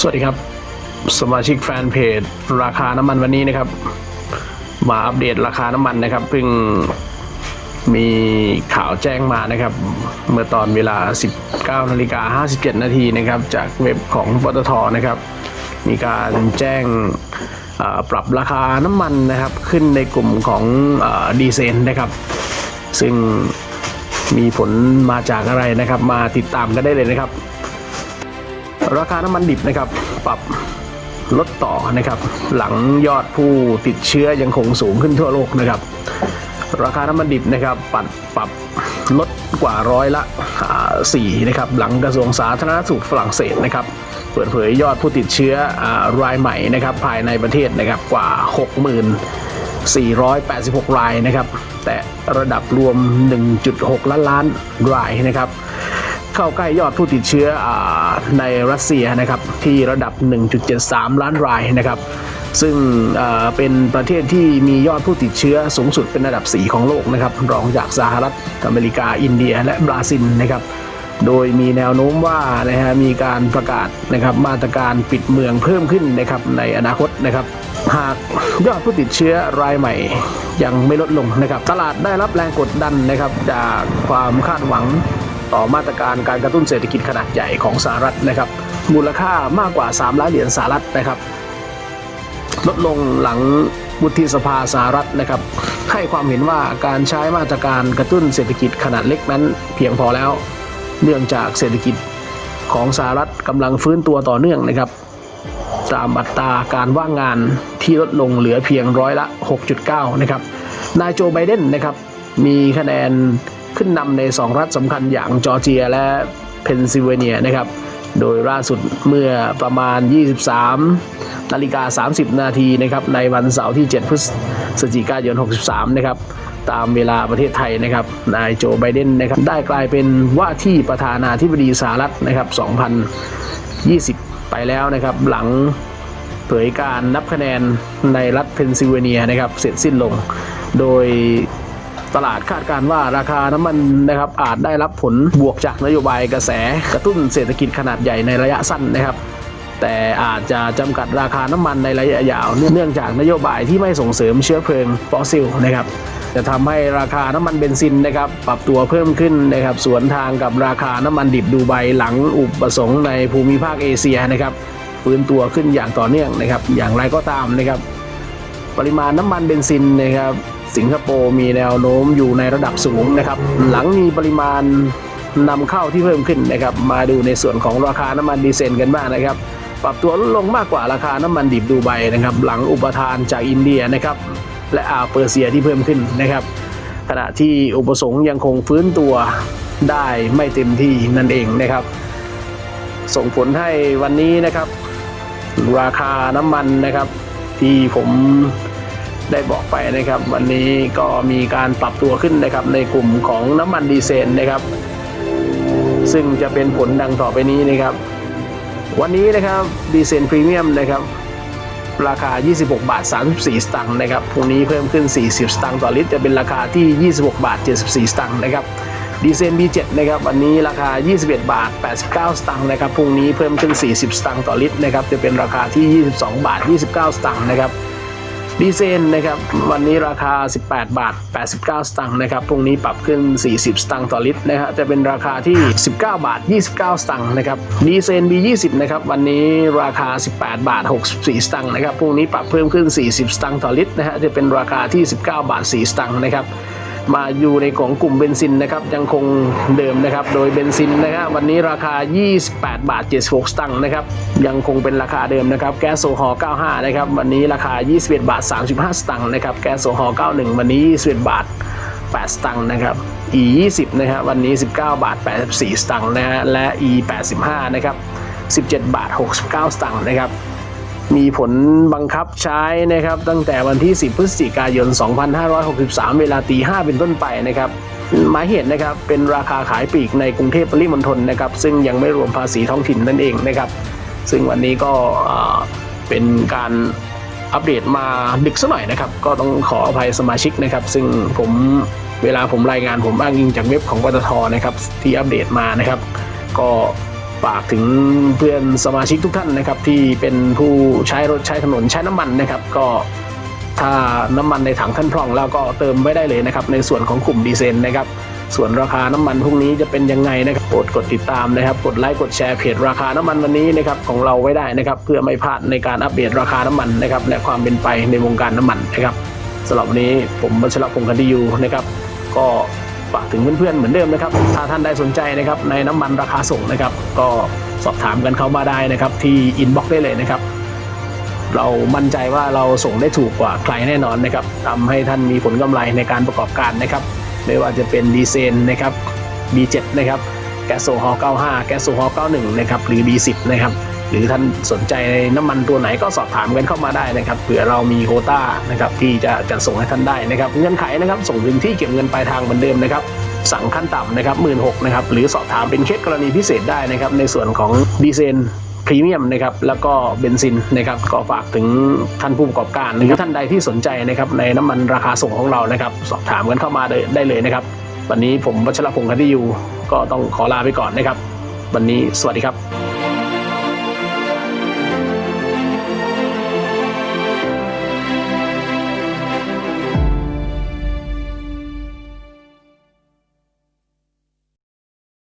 สวัสดีครับ สมาชิกแฟนเพจ ราคาน้ำมันวันนี้นะครับ มาอัปเดตราคาน้ำมันนะครับเพิ่งมีข่าวแจ้งมานะครับ เมื่อตอนเวลา 19นาฬิกา57 นาทีนะครับ จากเว็บของปตทนะครับ มีการแจ้งปรับราคาน้ำมันนะครับ ขึ้นในกลุ่มของอดีเซลนะครับ ซึ่งมีผลมาจากอะไรนะครับ มาติดตามกันได้เลยนะครับ ราคาน้ำมันดิบนะครับปรับลดต่อนะครับหลังยอดผู้ติดเชื้อยังคงสูงขึ้นทั่วโลกนะครับ ราคาน้ำมันดิบนะครับปรับปรับลดกว่าร้อยละสี่นะครับหลังกระทรวงสาธารณสุขฝรั่งเศสนะครับเปิดเผยยอดผู้ติดเชื้ออรายใหม่นะครับภายในประเทศนะครับกว่า 6,486 รายนะครับแต่ระดับรวม 1.6 ล้านล้านรายนะครับ เข้าใกล้ยอดผู้ติดเชื้ออในรัสเซียนะครับที่ระดับ 1.73 ล้านรายนะครับซึ่งเอ่อเป็นประเทศที่มียอดผู้ติดเชื้อสูงสุดเป็นระดับ 4 ของโลกนะครับรองจากสหรัฐอเมริกาอินเดียและบราซิลนะครับโดยมีแนวโน้มว่านะฮะมีการประกาศนะครับมาตรการปิดเมืองเพิ่มขึ้นนะครับในอนาคตนะครับหากยอดผู้ติดเชื้อรายใหม่ยังไม่ลดลงนะครับ ตลาดได้รับแรงกดดันนะครับจากความคาดหวัง ต่อมาตรการการกระตุ้นเศรษฐกิจขนาดใหญ่ของสหรัฐนะครับ มูลค่ามากกว่า 3 ล้านเหรียญสหรัฐนะครับ ลดลงหลังวุฒิสภาสหรัฐนะครับ ให้ความเห็นว่าการใช้มาตรการกระตุ้นเศรษฐกิจขนาดเล็กนั้น เพียงพอแล้ว เนื่องจากเศรษฐกิจของสหรัฐกำลังฟื้นตัวต่อเนื่องนะครับตามอัตราการว่างงานที่ลดลงเหลือเพียงร้อยละ 6.9 นะครับ นายโจไบเดนนะครับ มีคะแนน ขึ้นนำใน 2 รัฐสำคัญอย่างจอร์เจียและเพนซิลเวเนียนะครับ โดยล่าสุดเมื่อประมาณ 23นาฬิกา30 นาทีนะครับในวันเสาร์ที่ 7 พฤศจิกายน 63 นะครับตามเวลาประเทศไทยนะครับ นายโจไบเดนนะครับได้กลายเป็นว่าที่ประธานาธิบดีสหรัฐนะครับ 2020 ไปแล้วนะครับ หลังเผยการนับคะแนนในรัฐเพนซิลเวเนียนะครับ เสร็จสิ้นลง โดย ตลาดคาดการณ์ว่าราคาน้ำมันนะครับอาจได้รับผลบวกจากนโยบายกระแสกระตุ้นเศรษฐกิจขนาดใหญ่ในระยะสั้นนะครับแต่อาจจะจำกัดราคาน้ำมันในระยะยาว เนื่องจากนโยบายที่ไม่ส่งเสริมเชื้อเพลิงฟอสซิลนะครับ จะทำให้ราคาน้ำมันเบนซินนะครับปรับตัวเพิ่มขึ้นนะครับสวนทางกับราคาน้ำมันดิบดูไบหลังอุปสงค์ในภูมิภาคเอเชียนะครับฟื้นตัวขึ้นอย่างต่อเนื่องนะครับ อย่างไรก็ตามนะครับ ปริมาณน้ำมันเบนซินนะครับ สิงคโปร์มีแนวโน้มอยู่ในระดับสูงนะครับ หลังมีปริมาณนำเข้าที่เพิ่มขึ้นนะครับ มาดูในส่วนของราคาน้ำมันดีเซลกันบ้างนะครับ ปรับตัวลดลงมากกว่าราคาน้ำมันดิบดูไบนะครับ หลังอุปทานจากอินเดียนะครับ และอ่าวเปอร์เซียที่เพิ่มขึ้นนะครับ ขณะที่อุปสงค์ยังคงฟื้นตัวได้ไม่เต็มที่นั่นเองนะครับ ส่งผลให้วันนี้นะครับ ราคาน้ำมันนะครับ ที่ผม ได้บอกไปนะครับ วันนี้ก็มีการปรับตัวขึ้นนะครับในกลุ่มของน้ำมันดีเซลนะครับ ซึ่งจะเป็นผลดังต่อไปนี้นะครับ วันนี้นะครับดีเซลพรีเมียมนะครับราคา 26 บาท 34 สตางค์นะครับ พรุ่งนี้เพิ่มขึ้น 40 สตางค์ต่อลิตร จะเป็นราคาที่ 26 บาท 74 สตางค์นะครับ ดีเซล B7 นะครับ วันนี้ราคา 21 บาท 89 สตางค์นะครับ พรุ่งนี้เพิ่มขึ้น 40 สตางค์ต่อลิตรนะครับ จะเป็นราคาที่ 22 บาท 29 สตางค์นะครับ ดีเซนนะครับวันนี้ราคา 18 บาท 89 สตางค์นะครับพรุ่งนี้ปรับขึ้น 40 สตางค์ต่อลิตรนะฮะจะเป็นราคาที่ 19 บาท 29 สตางค์นะครับดีเซน B20 นะครับวันนี้ราคา 18 บาท 64 สตางค์นะครับพรุ่งนี้ปรับเพิ่มขึ้น 40 สตางค์ต่อลิตรนะฮะจะเป็นราคาที่ 19 บาท 4 สตางค์นะครับ มาอยู่ในของกลุ่มเบนซินนะครับยังคงเดิมนะครับ โดยเบนซินนะครับวันนี้ราคา 28 บาท 76 สตางค์นะครับ ยังคงเป็นราคาเดิมนะครับ แก๊สโซฮอล์95 นะครับ วันนี้ราคา 21 บาท 35 สตางค์นะครับ แก๊สโซฮอล์91 วันนี้ 21 บาท 8 สตางค์นะครับ E 20นะครับวันนี้ 19 บาท 84 สตางค์นะฮะและ E 85 นะครับ 17 บาท 69 สตางค์นะครับ มีผลบังคับใช้นะครับ ตั้งแต่วันที่ 10 พฤศจิกายน 2563 เวลาตี 5 เป็นต้นไปนะครับหมายเหตุนะครับเป็นราคาขายปลีกในกรุงเทพปริมณฑลนะครับ ซึ่งยังไม่รวมภาษีท้องถิ่นนั่นเองนะครับ ซึ่งวันนี้ก็เป็นการอัปเดตมาดึกสักหน่อยนะครับ ก็ต้องขออภัยสมาชิกนะครับ ซึ่งผมเวลาผมรายงานผมอ้างอิงจากเว็บของปตทนะครับ ที่อัปเดตมานะครับ ก็ ฝากถึงเพื่อนสมาชิกทุกท่านนะครับ ที่เป็นผู้ใช้รถใช้ถนนใช้น้ำมันนะครับ ก็ถ้าน้ำมันในถังท่านพร่องแล้วก็เติมไว้ได้เลยนะครับ ในส่วนของกลุ่มดีเซลนะครับ ส่วนราคาน้ำมันพรุ่งนี้จะเป็นยังไงนะครับโปรดกดติดตามนะครับ กดไลค์กดแชร์เพจราคาน้ำมันวันนี้นะครับของเราไว้ได้นะครับ เพื่อไม่พลาดในการอัปเดตราคาน้ำมันนะครับ และความเป็นไปในวงการน้ำมันนะครับสำหรับวันนี้ผมบัชรพงศ์คดียูนะครับ ก็ ฝากถึงเพื่อนๆเหมือนเดิมนะครับ ถ้าท่านได้สนใจนะครับในน้ำมันราคาส่งนะครับ ก็สอบถามกันเข้ามาได้นะครับ ที่อินบ็อกซ์ได้เลยนะครับ เรามั่นใจว่าเราส่งได้ถูกกว่าใครแน่นอนนะครับทำให้ท่านมีผลกำไรในการประกอบการนะครับ ไม่ว่าจะเป็นดีเซลนะครับ B7 นะครับแก๊สโซฮอล์95 แก๊สโซฮอล์91 นะครับ หรือ B10 นะครับ หรือท่านสนใจในน้ำมันตัวไหนก็สอบถามกันเข้ามาได้นะครับเผื่อเรามีโควต้านะครับที่จะจัดส่งให้ท่านได้นะครับเงื่อนไขนะครับส่งถึงที่เก็บเงินปลายทางเหมือนเดิมนะครับสั่งขั้นต่ำนะครับหมื่นหกนะครับหรือสอบถามเป็นเคสกรณีพิเศษได้นะครับในส่วนของดีเซลพรีเมียมนะครับแล้วก็เบนซินนะครับก็ฝากถึงท่านผู้ประกอบการหรือท่านใดที่สนใจนะครับในน้ำมันราคาส่งของเรานะครับ สอบถามกันเข้ามาได้ได้เลยนะครับ วันนี้ผมวัชรพงศ์คดียูก็ต้องขอลาไปก่อนนะครับ วันนี้สวัสดีครับ